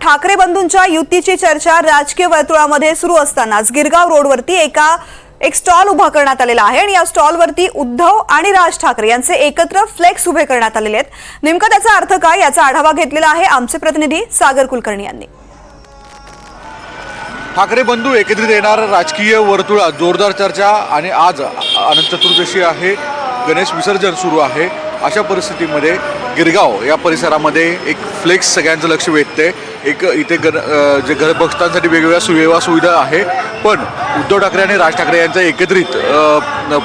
ठाकरे बंधूंच्या युतीची चर्चा राजकीय वर्तुळामध्ये सुरू असतानाच गिरगाव रोडवरती एका एक स्टॉल उभा करण्यात आलेला आहे आणि या स्टॉलवरती उद्धव आणि राज ठाकरे यांचे एकत्र फ्लेक्स उभे करण्यात आलेले आहेत. नेमका त्याचा अर्थ काय? याचा आढावा घेतलेला आहे आमचे प्रतिनिधी सागर कुलकर्णी यांनी. ठाकरे बंधू एकत्रित येणार राजकीय वर्तुळात जोरदार चर्चा आणि आज अनंत चतुर्दशी आहे. गणेश विसर्जन सुरू आहे. अशा परिस्थितीमध्ये गिरगाव या परिसरामध्ये एक फ्लेक्स सगळ्यांचं लक्ष वेधते एक इथे गर जे घर भक्तांसाठी वेगवेगळ्या सुविधा सुविधा आहे. पण उद्धव ठाकरे आणि राज ठाकरे यांचं एकत्रित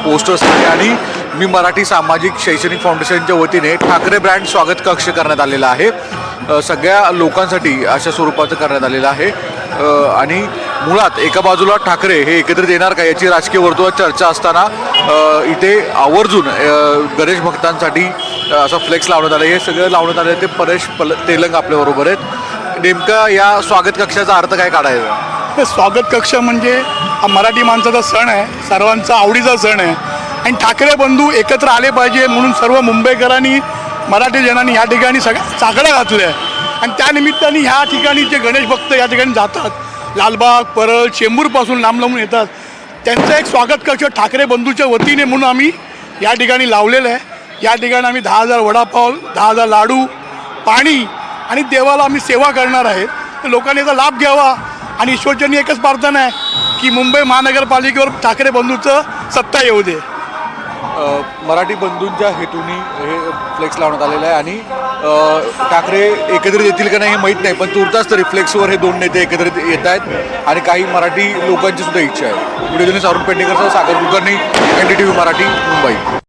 पोस्टर्स आहे आणि मी मराठी सामाजिक शैक्षणिक फाउंडेशनच्या वतीने ठाकरे ब्रँड स्वागत कक्ष करण्यात आलेला आहे. सगळ्या लोकांसाठी अशा स्वरूपाचं करण्यात आलेलं आहे. आणि मुळात एका बाजूला ठाकरे हे एकत्रित येणार का याची राजकीय वर्तुळात चर्चा असताना इथे आवर्जून गणेश भक्तांसाठी असा असं फ्लेक्स लावण्यात आलं. हे सगळं लावण्यात आलं ते परेश पल तेलंग आपल्याबरोबर आहेत. नेमकं या स्वागत कक्षाचा अर्थ काय काढायचा? स्वागत कक्ष म्हणजे हा मराठी माणसाचा सण आहे सर्वांचा आवडीचा सण आहे. आणि ठाकरे बंधू एकत्र आले पाहिजे म्हणून सर्व मुंबईकरांनी मराठी जनांनी ह्या ठिकाणी सगळ्या चाकड्या घातल्या आणि त्यानिमित्ताने ह्या ठिकाणी जे गणेश भक्त या ठिकाणी जातात लालबाग परळ चेंबूरपासून लांब लांबून येतात. त्यांचं एक स्वागत कक्ष ठाकरे बंधूच्या वतीने म्हणून आम्ही या ठिकाणी लावलेलं आहे. या ठिकाणी आम्ही दहा हजार वडापाव दहा हजार लाडू पाणी आणि देवाला आम्ही सेवा करणार आहे. तर लोकांनी याचा लाभ घ्यावा आणि ईश्वरचरणी एकच प्रार्थना आहे की मुंबई महानगरपालिकेवर ठाकरे बंधूचं सत्ता येऊ दे. मराठी बंधूंच्या हेतूने हे फ्लेक्स लावण्यात आलेलं आहे आणि ठाकरे एकत्रित येतील का नाही हे माहीत नाही पण तुर्तास तरी फ्लेक्सवर हे दोन नेते एकत्रित येत आहेत आणि काही मराठी लोकांची सुद्धा इच्छा आहे. Video journalist Arun पेडणेकरसह Sagar Kulkarni N D T V Marathi Mumbai.